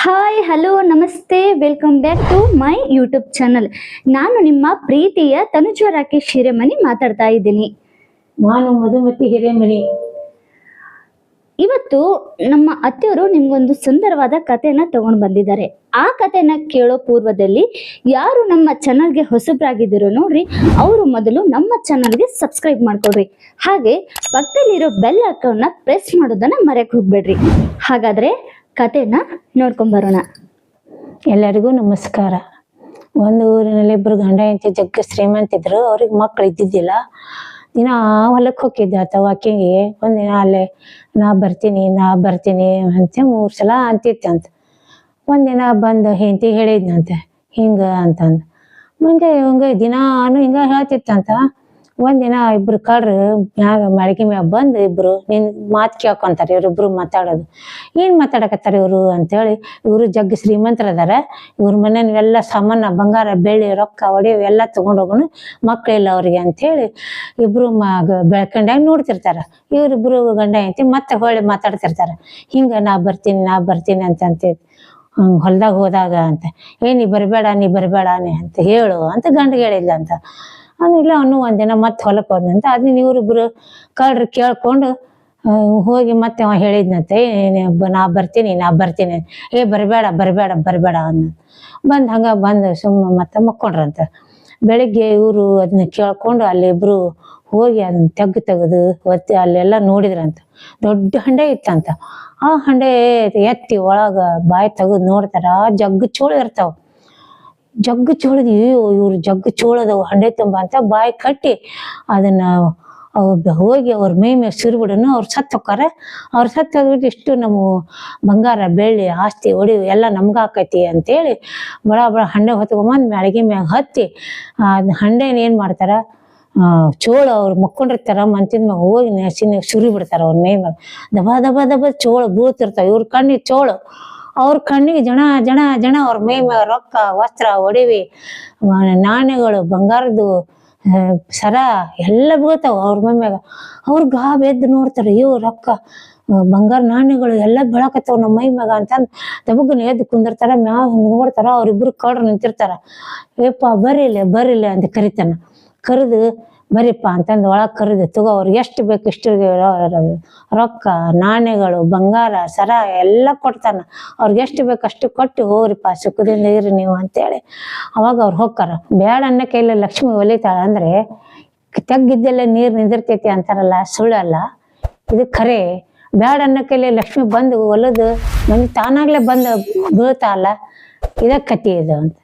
Hi hello ನಮಸ್ತೆ. Welcome back to my YouTube channel ನಾನು ನಿಮ್ಮ ಪ್ರೀತಿಯ ತನುಜ ರಾಕೇಶ್ ಹಿರೇಮನಿ ಮಾತಾಡ್ತಾ ಇದ್ದೀನಿ. ನಾನು ಮಧುಮತಿ ಹಿರೇಮನಿ. ಇವತ್ತು ನಮ್ಮ ಅತ್ತೆಯವರು ನಿಮ್ಗೊಂದು ಸುಂದರವಾದ ಕಥೆನ ತಗೊಂಡು ಬಂದಿದ್ದಾರೆ. ಆ ಕಥೆನ ಕೇಳೋ ಪೂರ್ವದಲ್ಲಿ ಯಾರು ನಮ್ಮ ಚಾನಲ್ಗೆ ಹೊಸಬ್ರಾಗಿದ್ದೀರೋ ನೋಡ್ರಿ ಅವರು ಮೊದಲು ನಮ್ಮ ಚಾನಲ್ಗೆ ಸಬ್ಸ್ಕ್ರೈಬ್ ಮಾಡ್ಕೊಡ್ರಿ ಹಾಗೆ ಪಕ್ಕದಲ್ಲಿರೋ ಬೆಲ್ ಅಕೌಂಟ್ನ ಪ್ರೆಸ್ ಮಾಡೋದನ್ನ ಮರೆಯಕ್ಕೆ ಹೋಗ್ಬೇಡ್ರಿ. ಹಾಗಾದ್ರೆ ಕಥೆನ ನೋಡ್ಕೊಂಬರೋಣ ಎಲ್ಲರಿಗೂ ನಮಸ್ಕಾರ. ಒಂದು ಊರಿನಲ್ಲಿ ಇಬ್ಬರು ಗಂಡ ಹೆಂಡತಿ ಜಗ್ಗ ಶ್ರೀಮಂತಿದ್ರು ಅವ್ರಿಗೆ ಮಕ್ಳು ಇದ್ದಿದ್ದಿಲ್ಲ. ದಿನ ಹೊಲಕ್ಕೆ ಹೋಗಿದ್ದೆ ಆತ ವಾಕಿಂಗ್ಗೆ. ಒಂದಿನ ಅಲ್ಲೇ, ನಾ ಬರ್ತೀನಿ ನಾ ಬರ್ತೀನಿ ಅಂತ ಮೂರು ಸಲ ಅಂತಿತ್ತಂತ ಒಂದಿನ ಬಂದು ಹೆಂಡತಿ ಹೇಳಿದ್ನಂತೆ, ಹಿಂಗ ಅಂತಂದು. ಮುಂದೆ ಹಿಂಗೆ ದಿನಾನು ಹಿಂಗ ಹೇಳ್ತಿತ್ತಂತ. ಒಂದಿನ ಇಬ್ರು ಕಳ್ರು ಮ್ಯಾಗ ಮಳಿಗೆ ಮ್ಯಾಗ ಬಂದು ಇಬ್ರು, ನಿನ್ ಮಾತು ಕೇಳ್ಕೊಂತಾರೆ ಇವ್ರಿಬ್ರು ಮಾತಾಡೋದು. ಏನ್ ಮಾತಾಡಕತ್ತಾರೆ ಇವರು ಅಂತೇಳಿ ಇವರು ಜಗ್ಗಿ ಶ್ರೀಮಂತರ ಅದಾರ ಇವ್ರ ಮನೆ ಎಲ್ಲ ಸಾಮಾನ, ಬಂಗಾರ, ಬೆಳ್ಳಿ, ರೊಕ್ಕ ಒಡೆಯವು ಎಲ್ಲ ತಗೊಂಡ್ ಹೋಗೋಣ ಮಕ್ಳಿಲ್ಲ ಅವ್ರಿಗೆ ಅಂತೇಳಿ ಇಬ್ರು ಮಗ ಬೆಳ್ಕೊಂಡಾಗ ನೋಡ್ತಿರ್ತಾರ. ಇವ್ರಿಬ್ರು ಗಂಡ ಐತಿ ಮತ್ತೆ ಹೊಳ್ಳಿ ಮಾತಾಡ್ತಿರ್ತಾರ. ಹಿಂಗ ನಾ ಬರ್ತೀನಿ ನಾ ಬರ್ತೀನಿ ಅಂತ ಅಂತೇಳಿ. ಹೊಲ್ದಾಗ ಹೋದಾಗ ಅಂತ, ಏ ನೀ ಬರಬೇಡ ನೀ ಬರಬೇಡ ಅಂತ ಹೇಳು ಅಂತ ಗಂಡ ಹೇಳಿಲ್ಲ ಅಂತ ಇಲ್ಲ, ಅವನು ಒಂದಿನ ಮತ್ತೆ ಹೊಲಕ್ಕೆ ಹೋದಂತ ಅದನ್ನ ಇವ್ರಿಬ್ರು ಕಳ್ರಿ ಕೇಳ್ಕೊಂಡು ಹೋಗಿ ಮತ್ತೆ ಅವ ಹೇಳಿದ್ನಂತೆ ನೀ- ಬರ್ತೀನಿ, ನಾ ಬರ್ತೀನಿ. ಏ, ಬರಬೇಡ ಬರಬೇಡ ಬರಬೇಡ ಅನ್ನ ಬಂದು ಹಂಗ ಬಂದು ಸುಮ್ಮನೆ ಮತ್ತೆ ಮಕ್ಕೊಂಡ್ರಂತ. ಬೆಳಿಗ್ಗೆ ಇವರು ಅದನ್ನ ಕೇಳ್ಕೊಂಡು ಅಲ್ಲಿ ಇಬ್ರು ಹೋಗಿ ಅದನ್ನ ತೆಗ್ದು ತೆಗೆದು ಒತ್ತಿ ಅಲ್ಲೆಲ್ಲ ನೋಡಿದ್ರಂತ. ದೊಡ್ಡ ಹಂಡೆ ಇತ್ತಂತ. ಆ ಹಂಡೆ ಎತ್ತಿ ಒಳಗ ಬಾಯಿ ತೆಗೆದು ನೋಡ್ತಾರ, ಜಗ್ಗು ಚೋಳು ಇರ್ತಾವ. ಜಗ್ಗು ಚೋಳದ, ಅಯ್ಯೋ, ಇವ್ರು ಜಗ್ಗು ಚೋಳದವು ಹಂಡೆ ತುಂಬ ಅಂತ ಬಾಯಿ ಕಟ್ಟಿ ಅದನ್ನ ಹೋಗಿ ಅವ್ರ ಮೈ ಮೇಲೆ ಸುರಿಬಿಡನು ಅವ್ರು ಸತ್ತು ಹೋಕ್ಕಾರ. ಅವ್ರು ಸತ್ತು ಹೋಗ್ಬಿಟ್ಟು ಇಷ್ಟು ನಮ್ಮ ಬಂಗಾರ, ಬೆಳ್ಳಿ, ಆಸ್ತಿ ಒಡಿ ಎಲ್ಲ ನಮ್ಗೆ ಆಕೈತಿ ಅಂತೇಳಿ ಬಡ ಬಡ ಹಂಡೆ ಹೊತ್ಕೊಂಬಂದು ಮ್ಯಾಳಿಗೆ ಮ್ಯಾಗ ಹತ್ತಿ, ಆ ಹಂಡೆನ ಏನು ಮಾಡ್ತಾರ? ಚೋಳ ಅವ್ರು ಮಕ್ಕೊಂಡಿರ್ತಾರ ಮಂತಿನ ಮ್ಯಾಗ ಹೋಗಿ ನೆಸಿನ ಸುರಿ ಬಿಡ್ತಾರ ಅವ್ರ ಮೈ ಮ್ಯಾಗ ದಬ ದಬ ದಬ, ಚೋಳ ಬೀಳ್ತಿರ್ತಾವ. ಇವ್ರ ಕಣ್ಣಿ ಚೋಳು. ಅವ್ರ ಕಣ್ಣಿಗೆ ಜನ ಜನ ಜನ, ಅವ್ರ ಮೈ ರೊಕ್ಕ, ವಸ್ತ್ರ, ಒಡವೆ ನಾಣ್ಯಗಳು, ಬಂಗಾರದ್ದು ಸರ ಎಲ್ಲ ಬೀಳ್ತಾವ ಅವ್ರ ಮೈ ಮ್ಯಾಗ. ಅವ್ರ ಗಾಬ್ ಎದ್ದು ನೋಡ್ತಾರ ಇವ್ ರೊಕ್ಕ ಬಂಗಾರ ನಾಣ್ಯಗಳು ಎಲ್ಲ ಬೆಳಕತ್ತವ ನಮ್ಮ ಮೈ ಮ್ಯಾಗ ಅಂತಂದ್ ದಬಗ್ಗನ ಎದ್ದು ಕುಂದಿರ್ತಾರ ಮ್ಯಾವ ಹಿಂಗ್ ನೋಡ್ತಾರ, ಅವ್ರಿಬ್ರು ಕಡ್ರು ನಿಂತಿರ್ತಾರ. ಏಪ್ಪ ಬರೀಲೆ ಬರೀಲೆ ಅಂತ ಕರಿತಾನ. ಕರೆದು ಬರೀಪ್ಪ ಅಂತಂದು ಒಳಗೆ ಕರೆದು ತಗೋ, ಅವ್ರಿಗೆ ಎಷ್ಟು ಬೇಕು ಇಷ್ಟು ರೊಕ್ಕ, ನಾಣ್ಯಗಳು, ಬಂಗಾರ, ಸರ ಎಲ್ಲ ಕೊಡ್ತಾನ. ಅವ್ರಿಗೆ ಎಷ್ಟು ಬೇಕು ಅಷ್ಟು ಕೊಟ್ಟು ಹೋಗ್ರಿಪ್ಪ ಸುಖದಿಂದ ಇರಿ ನೀವು ಅಂತೇಳಿ. ಅವಾಗ ಅವ್ರು ಹೋಗ್ತಾರ ಬೇಡ ಅನ್ನ ಕೈಲಿ ಲಕ್ಷ್ಮಿ ಒಲಿತಾಳ ಅಂದ್ರೆ ತಗ್ಗಿದ್ದೆಲ್ಲ ನೀರು ನಿಂದಿರ್ತೈತಿ ಅಂತಾರಲ್ಲ ಸುಳ್ಳಲ್ಲ ಇದು ಖರೆ. ಬೇಡ ಅನ್ನೋ ಕೈಲಿ ಲಕ್ಷ್ಮಿ ಬಂದು ಒಲದು, ಮನೆ ತಾನಾಗ್ಲೇ ಬಂದು ಅಲ್ಲ ಇದ ಕತಿ ಇದು ಅಂತ.